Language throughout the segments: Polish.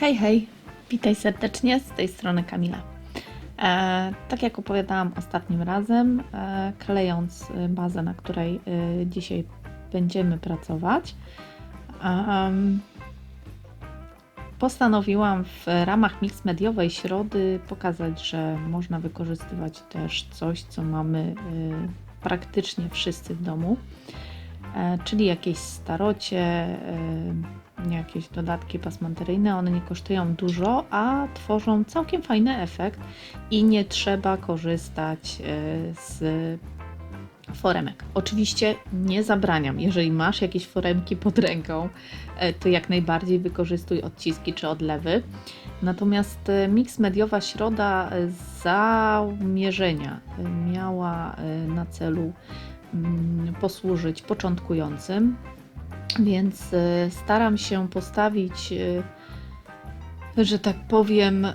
Hej, hej, witaj serdecznie, z tej strony Kamila. E, tak jak opowiadałam ostatnim razem, e, klejąc e, bazę, na której e, dzisiaj będziemy pracować, em, postanowiłam w ramach mix mediowej środy pokazać, że można wykorzystywać też coś, co mamy e, praktycznie wszyscy w domu, e, czyli jakieś starocie, e, jakieś dodatki pasmanteryjne. One nie kosztują dużo, a tworzą całkiem fajny efekt i nie trzeba korzystać e, z foremek. Oczywiście nie zabraniam, jeżeli masz jakieś foremki pod ręką, e, to jak najbardziej wykorzystuj odciski czy odlewy. Natomiast e, miks mediowa środa zamierzenia miała na celu mm, posłużyć początkującym, więc e, staram się postawić, e, że tak powiem, e,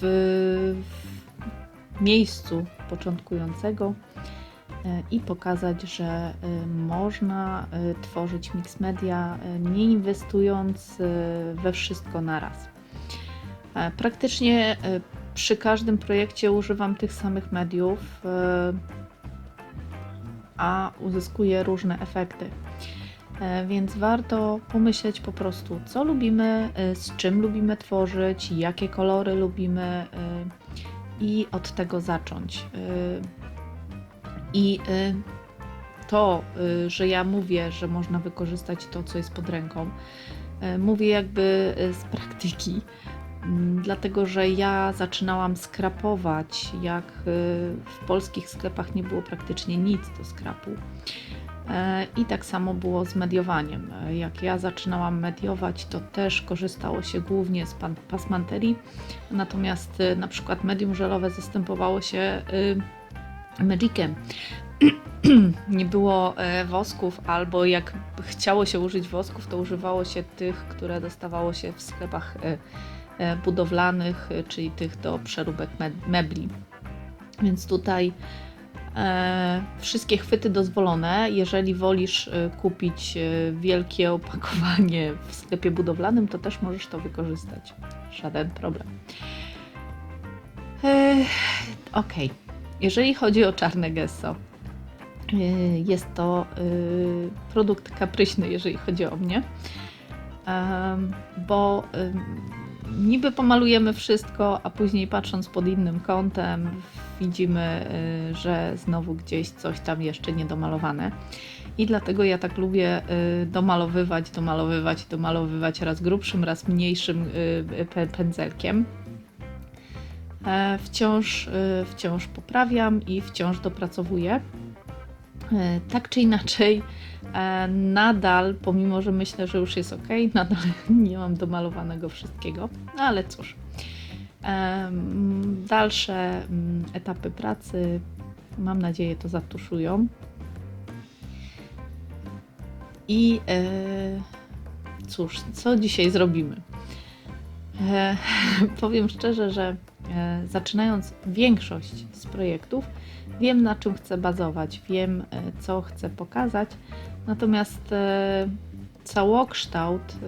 w, miejscu początkującego i pokazać, że można tworzyć mix media nie inwestując we wszystko naraz. E, Praktycznie przy każdym projekcie używam tych samych mediów, a uzyskuję różne efekty. E, Więc warto pomyśleć po prostu, co lubimy, e, z czym lubimy tworzyć, jakie kolory lubimy e, i od tego zacząć. I to, że ja mówię, że można wykorzystać to, co jest pod ręką, mówię jakby z praktyki. Mm, Dlatego, że ja zaczynałam skrapować, jak e, w polskich sklepach nie było praktycznie nic do skrapu. E, I tak samo było z mediowaniem. E, Jak ja zaczynałam mediować, to też korzystało się głównie z pasmanterii, natomiast e, na przykład medium żelowe zastępowało się y, magiciem. Nie było e, wosków, albo jak chciało się użyć wosków, to używało się tych, które dostawało się w sklepach budowlanych, e, czyli tych do przeróbek me- mebli. Więc tutaj E, wszystkie chwyty dozwolone. Jeżeli wolisz e, kupić e, wielkie opakowanie w sklepie budowlanym, to też możesz to wykorzystać. Żaden problem. E, ok. Jeżeli chodzi o czarne gesso, e, jest to e, produkt kapryśny, jeżeli chodzi o mnie, bo niby pomalujemy wszystko, a później patrząc pod innym kątem, widzimy, y, że znowu gdzieś coś tam jeszcze niedomalowane. I dlatego ja tak lubię y, domalowywać, domalowywać, domalowywać raz grubszym, raz mniejszym y, pędzelkiem. E, Wciąż, wciąż poprawiam i wciąż dopracowuję. E, Tak czy inaczej, nadal, pomimo że myślę, że już jest ok, nadal nie mam domalowanego wszystkiego, ale cóż. Dalsze mm, etapy pracy, mam nadzieję, to zatuszują. I e, cóż, co dzisiaj zrobimy? E, powiem szczerze, że e, zaczynając większość z projektów, wiem na czym chcę bazować, wiem e, co chcę pokazać, natomiast e, całokształt e,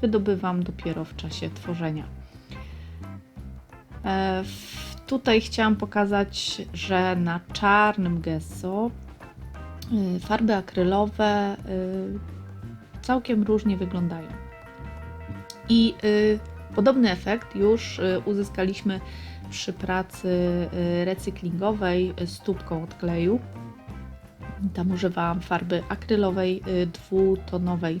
wydobywam dopiero w czasie tworzenia. E, w- Tutaj chciałam pokazać, że na czarnym gesso y, farby akrylowe y, całkiem różnie wyglądają. I y, podobny efekt już y, uzyskaliśmy przy pracy y, recyklingowej z tubką od kleju. Tam używałam farby akrylowej y, dwutonowej.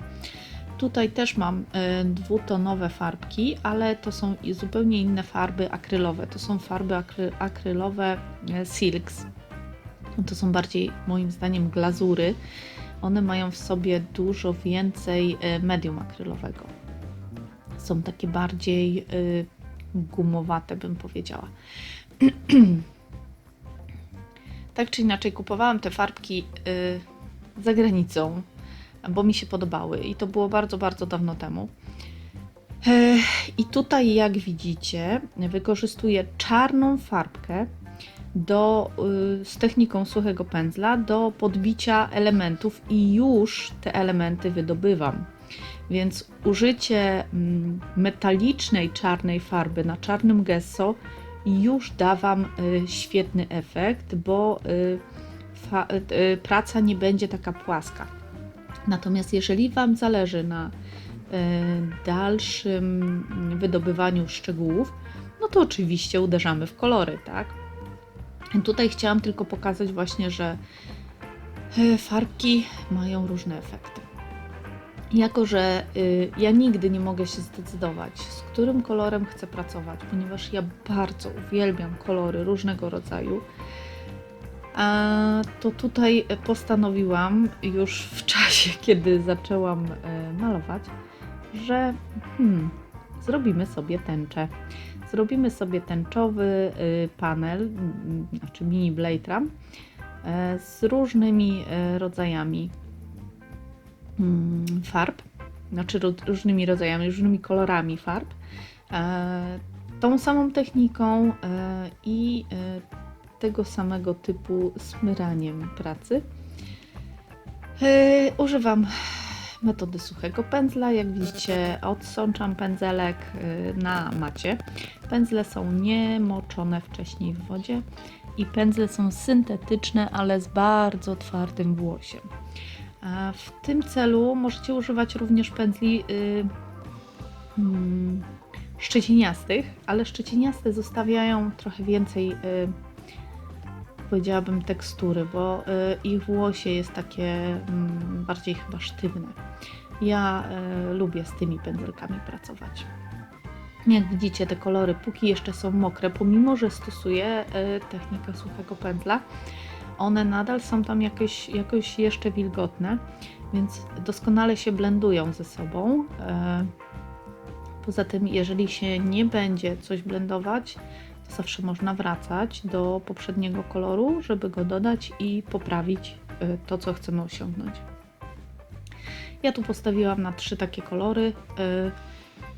Tutaj też mam y, dwutonowe farbki, ale to są zupełnie inne farby akrylowe. To są farby akry, akrylowe y, Silks. To są bardziej moim zdaniem glazury. One mają w sobie dużo więcej medium akrylowego. Są takie bardziej gumowate, bym powiedziała. tak czy inaczej, kupowałam te farbki y, za granicą, bo mi się podobały i to było bardzo, bardzo dawno temu. I tutaj, jak widzicie, wykorzystuję czarną farbkę do, y, z techniką suchego pędzla do podbicia elementów i już te elementy wydobywam. Więc użycie mm, metalicznej czarnej farby na czarnym gesso już da Wam y, świetny efekt, bo y, y, praca nie będzie taka płaska. Natomiast jeżeli Wam zależy na dalszym wydobywaniu szczegółów, no to oczywiście uderzamy w kolory, tak? Tutaj chciałam tylko pokazać właśnie, że farbki mają różne efekty. Jako, że y, ja nigdy nie mogę się zdecydować, z którym kolorem chcę pracować, ponieważ ja bardzo uwielbiam kolory różnego rodzaju, a to tutaj postanowiłam już w czasie, kiedy zaczęłam y, malować, że hmm, zrobimy sobie tęczę. Zrobimy sobie tęczowy y, panel, znaczy mini blade z różnymi rodzajami Mm, farb, znaczy różnymi rodzajami, różnymi kolorami farb, e, tą samą techniką e, i e, tego samego typu smyraniem pracy. Używam metody suchego pędzla. Jak widzicie, odsączam pędzelek na macie. Pędzle są niemoczone wcześniej w wodzie i pędzle są syntetyczne, ale z bardzo twardym włosiem. W tym celu możecie używać również pędzli yy, hmm, szczeciniastych, ale szczeciniaste zostawiają trochę więcej, yy, powiedziałabym, tekstury, bo yy, ich włosie jest takie yy, bardziej chyba sztywne. Ja yy, lubię z tymi pędzelkami pracować. Jak widzicie, te kolory, póki jeszcze są mokre, pomimo że stosuję yy, technikę suchego pędzla, one nadal są tam jakieś, jakoś jeszcze wilgotne, więc doskonale się blendują ze sobą. E, poza tym, jeżeli się nie będzie coś blendować, to zawsze można wracać do poprzedniego koloru, żeby go dodać i poprawić e, to, co chcemy osiągnąć. Ja tu postawiłam na trzy takie kolory: e,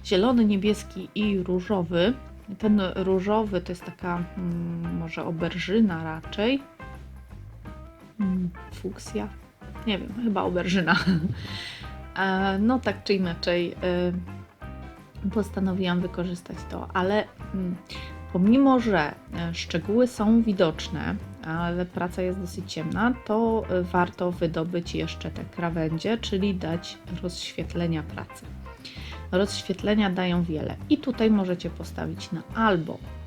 zielony, niebieski i różowy. Ten różowy to jest taka mm, może oberżyna raczej. Hmm, fuksja. Nie wiem, chyba auberżyna. no tak czy inaczej y, postanowiłam wykorzystać to, ale mm, pomimo, że e, szczegóły są widoczne, ale praca jest dosyć ciemna, to e, warto wydobyć jeszcze te krawędzie, czyli dać rozświetlenia pracy. Rozświetlenia dają wiele i tutaj możecie postawić na albo E,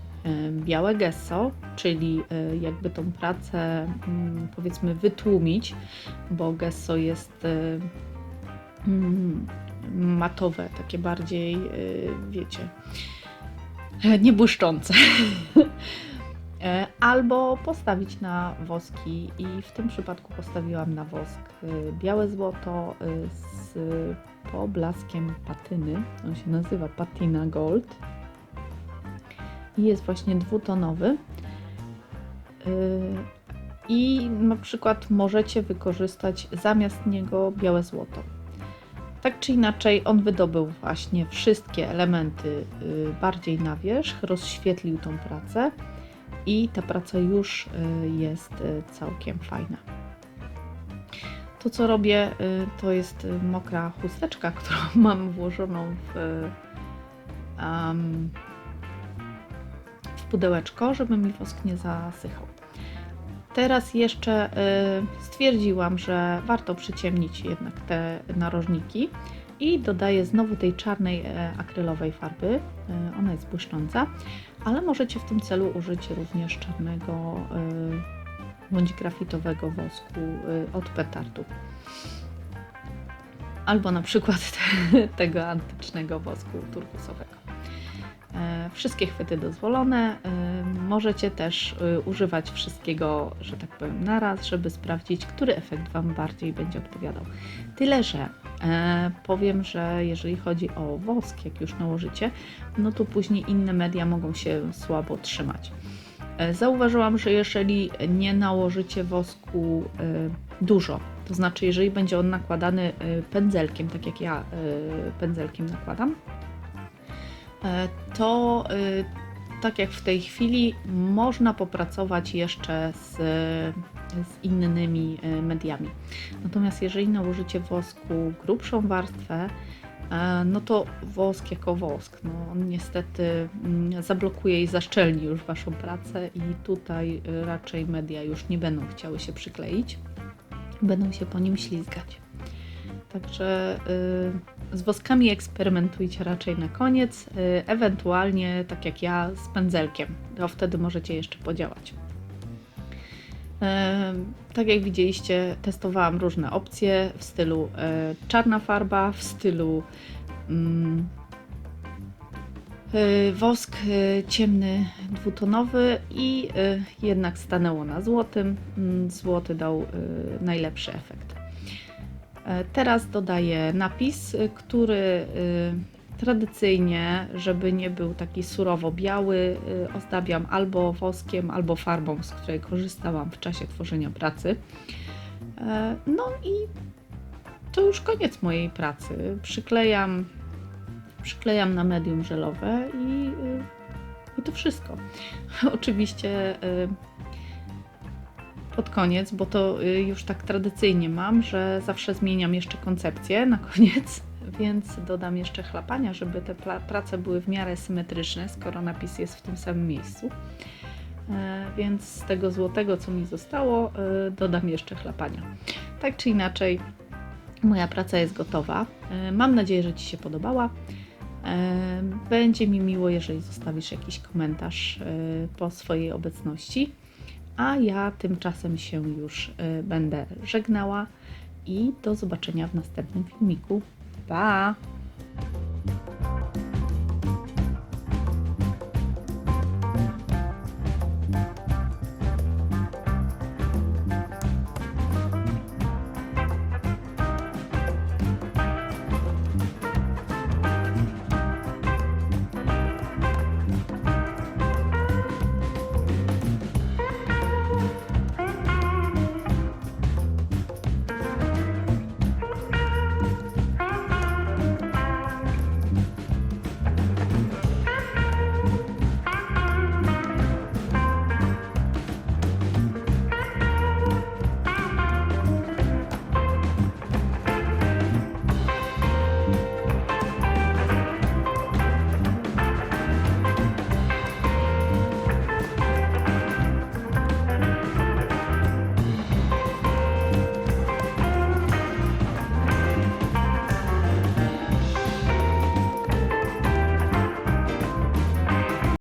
białe gesso, czyli e, jakby tą pracę mm, powiedzmy wytłumić, bo gesso jest e, mm, matowe, takie bardziej, wiecie, niebłyszczące. Albo postawić na woski i w tym przypadku postawiłam na wosk białe złoto z poblaskiem patyny. On się nazywa Patina Gold i jest właśnie dwutonowy. Yy, I na przykład możecie wykorzystać zamiast niego białe złoto. Tak czy inaczej, on wydobył właśnie wszystkie elementy yy, bardziej na wierzch, rozświetlił tą pracę i ta praca już yy, jest całkiem fajna. To, co robię, to jest mokra chusteczka, którą mam włożoną w um, pudełeczko, żeby mi wosk nie zasychał. Teraz jeszcze y, stwierdziłam, że warto przyciemnić jednak te narożniki i dodaję znowu tej czarnej e, akrylowej farby. Y, ona jest błyszcząca, ale możecie w tym celu użyć również czarnego y, bądź grafitowego wosku od petardu. Albo na przykład te, tego antycznego wosku turkusowego. E, wszystkie chwyty dozwolone. E, możecie też e, używać wszystkiego, że tak powiem, naraz, żeby sprawdzić, który efekt Wam bardziej będzie odpowiadał. Tyle, że powiem, że jeżeli chodzi o wosk, jak już nałożycie, no to później inne media mogą się słabo trzymać. Zauważyłam, że jeżeli nie nałożycie wosku dużo, to znaczy jeżeli będzie on nakładany pędzelkiem, tak jak ja pędzelkiem nakładam, to y, tak jak w tej chwili można popracować jeszcze z, z innymi e, mediami. Natomiast jeżeli nałożycie wosku grubszą warstwę, e, no to wosk jako wosk. No, on niestety mm, zablokuje i zaszczelni już Waszą pracę i tutaj y, raczej media już nie będą chciały się przykleić, będą się po nim ślizgać. Także y, z woskami eksperymentujcie raczej na koniec, y, ewentualnie tak jak ja z pędzelkiem, to wtedy możecie jeszcze podziałać. E, Tak jak widzieliście, testowałam różne opcje w stylu czarna farba, w stylu mm, wosk ciemny dwutonowy i jednak stanęło na złotym. Mm, Złoty dał najlepszy efekt. E, Teraz dodaję napis, e, który e, tradycyjnie, żeby nie był taki surowo biały, y, ozdabiam albo woskiem, albo farbą, z której korzystałam w czasie tworzenia pracy. E, No i to już koniec mojej pracy. Przyklejam, przyklejam na medium żelowe i, y, i to wszystko. Oczywiście y, pod koniec, bo to y, już tak tradycyjnie mam, że zawsze zmieniam jeszcze koncepcję na koniec, więc dodam jeszcze chlapania, żeby te prace były w miarę symetryczne, skoro napis jest w tym samym miejscu. E, Więc z tego złotego, co mi zostało, y, dodam jeszcze chlapania. Tak czy inaczej, moja praca jest gotowa. E, Mam nadzieję, że Ci się podobała. E, Będzie mi miło, jeżeli zostawisz jakiś komentarz e, po swojej obecności. A ja tymczasem się już y, będę żegnała i do zobaczenia w następnym filmiku. Pa!